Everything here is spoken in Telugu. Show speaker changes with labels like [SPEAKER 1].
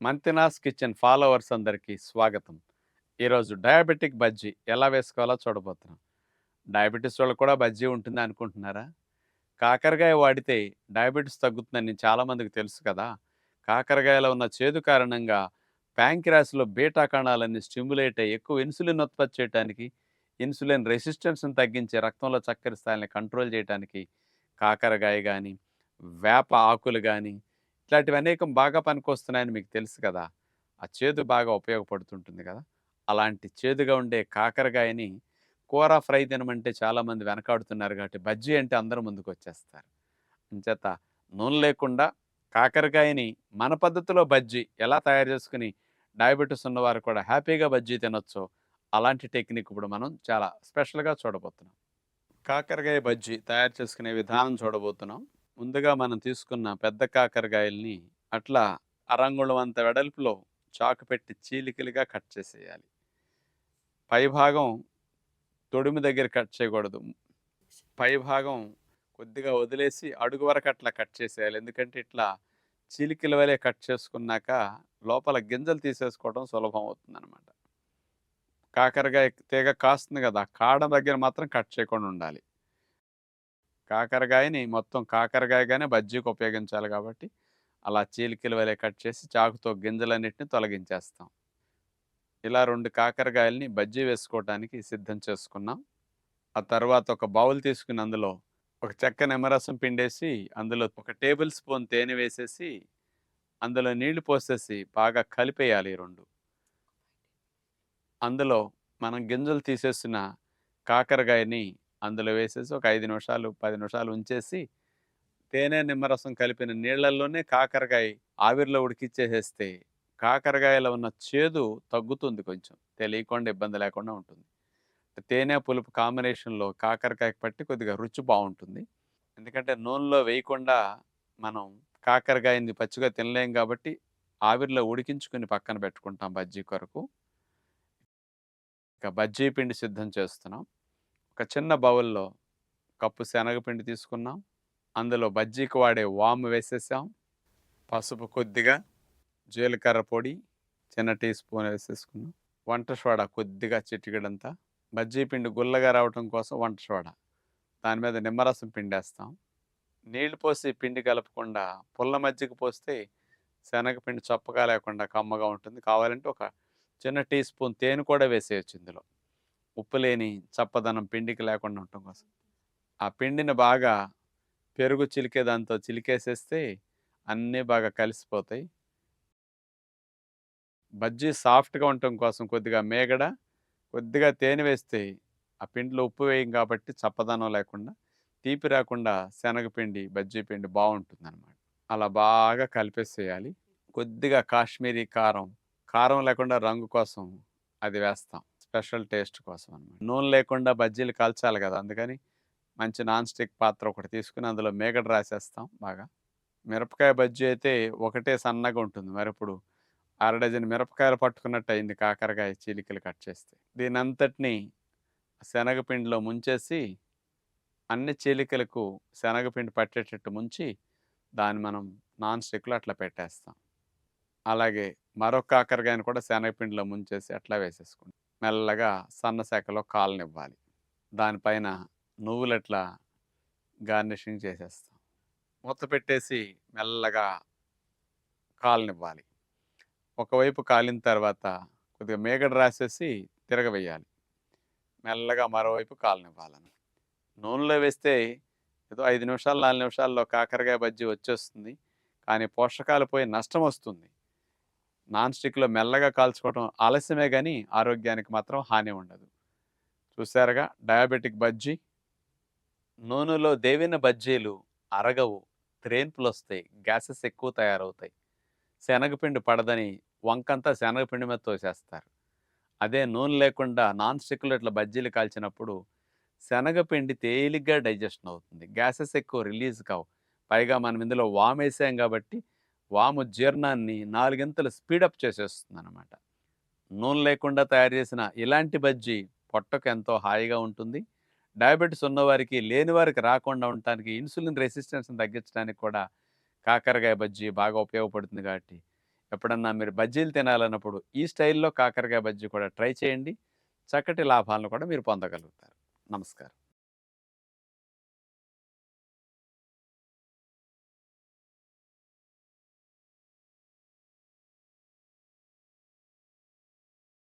[SPEAKER 1] మంతినాస్ కిచెన్ ఫాలోవర్స్ అందరికీ స్వాగతం. ఈరోజు డయాబెటిక్ బజ్జీ ఎలా వేసుకోవాలో చూడబోతున్నాం. డయాబెటీస్ వాళ్ళు కూడా బజ్జీ ఉంటుంది అనుకుంటున్నారా? కాకరకాయ వాడితే డయాబెటీస్ తగ్గుతుందని చాలామందికి తెలుసు కదా. కాకరకాయలో ఉన్న చేదు కారణంగా ప్యాంక్రాస్లో బీటా కణాలన్నీ స్టిమ్యులేట్ అయ్యి ఎక్కువ ఇన్సులిన్ ఉత్పత్తి చేయడానికి ఇన్సులిన్ రెసిస్టెన్స్ని తగ్గించి రక్తంలో చక్కెర స్థాయిని కంట్రోల్ చేయడానికి కాకరకాయ కానీ వేప ఆకులు కానీ ఇట్లాంటివి అనేకం బాగా పనికొస్తున్నాయని మీకు తెలుసు కదా! ఆ చేదు బాగా ఉపయోగపడుతుంటుంది కదా! అలాంటి చేదుగా ఉండే కాకరకాయని కూర ఫ్రై తినమంటే చాలామంది వెనకాడుతున్నారు కాబట్టి బజ్జీ అంటే అందరూ ముందుకు వచ్చేస్తారు అంచేత నూనె లేకుండా కాకరకాయని మన పద్ధతిలో బజ్జీ ఎలా తయారు చేసుకుని డయాబెటీస్ ఉన్నవారు కూడా హ్యాపీగా బజ్జీ తినొచ్చో అలాంటి టెక్నిక్ ఇప్పుడు మనం చాలా స్పెషల్గా చూడబోతున్నాం. కాకరకాయ బజ్జీ తయారు చేసుకునే విధానం చూడబోతున్నాం. ముందుగా మనం తీసుకున్న పెద్ద కాకరకాయల్ని అట్లా అరంగుళం అంత వెడల్పులో చాకు పెట్టి చీలికలుగా కట్ చేసేయాలి. పై భాగం తొడిమి దగ్గర కట్ చేయకూడదు. పై భాగం కొద్దిగా వదిలేసి అడుగు వరకు అట్లా కట్ చేసేయాలి. ఎందుకంటే ఇట్లా చీలికల వలె కట్ చేసుకున్నాక లోపల గింజలు తీసేసుకోవడం సులభం అవుతుంది అనమాట కాకరకాయ తీగ కాస్తుంది కదా కాడ దగ్గర మాత్రం కట్ చేయకుండా ఉండాలి. కాకరకాయని మొత్తం కాకరకాయగానే బజ్జీకి ఉపయోగించాలి కాబట్టి అలా చీలికల వలె కట్ చేసి చాకుతో గింజలన్నిటిని తొలగించేస్తాం. ఇలా రెండు కాకరకాయల్ని బజ్జీ వేసుకోవడానికి సిద్ధం చేసుకున్నాం. ఆ తర్వాత ఒక బౌల్ తీసుకుని అందులో ఒక చెక్క నిమ్మరసం పిండేసి అందులో ఒక టేబుల్ స్పూన్ తేనె వేసేసి అందులో నీళ్ళు పోసేసి బాగా కలిపేయాలి ఈ రెండు. అందులో మనం గింజలు తీసేసిన కాకరకాయని అందులో వేసేసి ఒక ఐదు నిమిషాలు పది నిమిషాలు ఉంచేసి తేనె నిమ్మరసం కలిపిన నీళ్ళలోనే కాకరకాయ ఆవిరిలో ఉడికిచ్చేసేస్తే కాకరకాయలో ఉన్న చేదు తగ్గుతుంది కొంచెం. తెలియకుండా ఇబ్బంది లేకుండా ఉంటుంది. తేనె పులుపు కాంబినేషన్లో కాకరకాయకి పట్టి కొద్దిగా రుచి బాగుంటుంది. ఎందుకంటే నూనెలో వేయకుండా మనం కాకరకాయని పచ్చిగా తినలేం కాబట్టి ఆవిరిలో ఉడికించుకుని పక్కన పెట్టుకుంటాం బజ్జీ కొరకు. ఇక బజ్జీ పిండి సిద్ధం చేస్తున్నాం. ఒక చిన్న బౌల్లో కప్పు శనగపిండి తీసుకున్నాం. అందులో బజ్జీకి వాడే వాము వేసేసాం. పసుపు కొద్దిగా జీలకర్ర పొడి చిన్న టీ స్పూన్ వేసేసుకున్నాం. వంట సోడా కొద్దిగా చిటికడంతా. బజ్జీ పిండి గుల్లగా రావటం కోసం వంట సోడా. దాని మీద నిమ్మరసం పిండేస్తాం. నీళ్ళు పోసి పిండి కలపకుండా పుల్ల మజ్జిగ పోస్తే శనగపిండి చప్పగా లేకుండా కమ్మగా ఉంటుంది. కావాలంటే ఒక చిన్న టీ స్పూన్ తేనె కూడా వేసేయచ్చు ఇందులో. ఉప్పు లేని చప్పదనం పిండికి లేకుండా ఉండటం కోసం. ఆ పిండిని బాగా పెరుగు చిలికే దాంతో చిలికేసేస్తే అన్నీ బాగా కలిసిపోతాయి. బజ్జీ సాఫ్ట్గా ఉండటం కోసం కొద్దిగా మేగడ కొద్దిగా తేనె వేస్తే ఆ పిండిలో ఉప్పు వేయం కాబట్టి చప్పదనం లేకుండా తీపి రాకుండా శనగపిండి బజ్జీ పిండి బాగుంటుంది అనమాట అలా బాగా కలిపేసేయాలి. కొద్దిగా కాశ్మీరీ కారం కారం లేకుండా రంగు కోసం అది వేస్తాం. స్పెషల్ టేస్ట్ కోసం అనమాట నూనె లేకుండా బజ్జీలు కాల్చాలి కదా అందుకని మంచి నాన్ స్టిక్ పాత్ర ఒకటి తీసుకుని అందులో మేగడ రాసేస్తాం బాగా. మిరపకాయ బజ్జీ అయితే ఒకటే సన్నగా ఉంటుంది మరి ఇప్పుడు. అర డజన్ మిరపకాయలు పట్టుకున్నట్టు అయింది కాకరకాయ చీలికలు కట్ చేస్తే. దీని అంతటిని శనగపిండిలో ముంచేసి అన్ని చీలికలకు శనగపిండి పట్టేటట్టు ముంచి దాన్ని మనం నాన్ స్టిక్లో అట్లా పెట్టేస్తాం. అలాగే మరొక కాకరకాయని కూడా శనగపిండిలో ముంచేసి అట్లా వేసేసుకుంటాం. మెల్లగా సన్న శాఖలో కాలనివ్వాలి దానిపైన నువ్వులట్లా గార్నిషింగ్ చేసేస్తాం. మూత పెట్టేసి మెల్లగా కాలనివ్వాలి ఒకవైపు కాలిన తర్వాత కొద్దిగా మేగడ రాసేసి తిరగవేయాలి. మెల్లగా మరోవైపు కాలనివ్వాలని నూనెలో వేస్తే ఏదో ఐదు నిమిషాలు నాలుగు నిమిషాల్లో కాకరకాయ బజ్జీ వచ్చేస్తుంది. కానీ పోషకాలు పోయి నష్టం వస్తుంది. నాన్ స్టిక్లో మెల్లగా కాల్చుకోవడం ఆలస్యమే కానీ ఆరోగ్యానికి మాత్రం హాని ఉండదు. చూసారుగా? డయాబెటిక్ బజ్జీ. నూనెలో దేవిన బజ్జీలు అరగవు. త్రేన్పులు వస్తాయి గ్యాసెస్ ఎక్కువ తయారవుతాయి. శనగపిండి పడదని వంకంతా శనగపిండి మీద తోసేస్తారు. అదే నూనె లేకుండా నాన్ స్టిక్లో ఇట్లా బజ్జీలు కాల్చినప్పుడు శనగపిండి తేలిగ్గా డైజెషన్ అవుతుంది. గ్యాసెస్ ఎక్కువ రిలీజ్ కావు. పైగా మనం ఇందులో వామ్ వేసాం కాబట్టి వాము జీర్ణాన్ని నాలుగింతలు స్పీడప్ చేసేస్తుంది అనమాట నూనె లేకుండా తయారు చేసిన ఇలాంటి బజ్జీ పొట్టకు ఎంతో హాయిగా ఉంటుంది డయాబెటీస్ ఉన్నవారికి లేని వారికి రాకుండా ఉండటానికి ఇన్సులిన్ రెసిస్టెన్స్ని తగ్గించడానికి కూడా కాకరకాయ బజ్జీ బాగా ఉపయోగపడుతుంది కాబట్టి ఎప్పుడన్నా మీరు బజ్జీలు తినాలన్నప్పుడు ఈ స్టైల్‌లో కాకరకాయ బజ్జీ కూడా ట్రై చేయండి. చక్కటి లాభాలను కూడా మీరు పొందగలుగుతారు. నమస్కారం.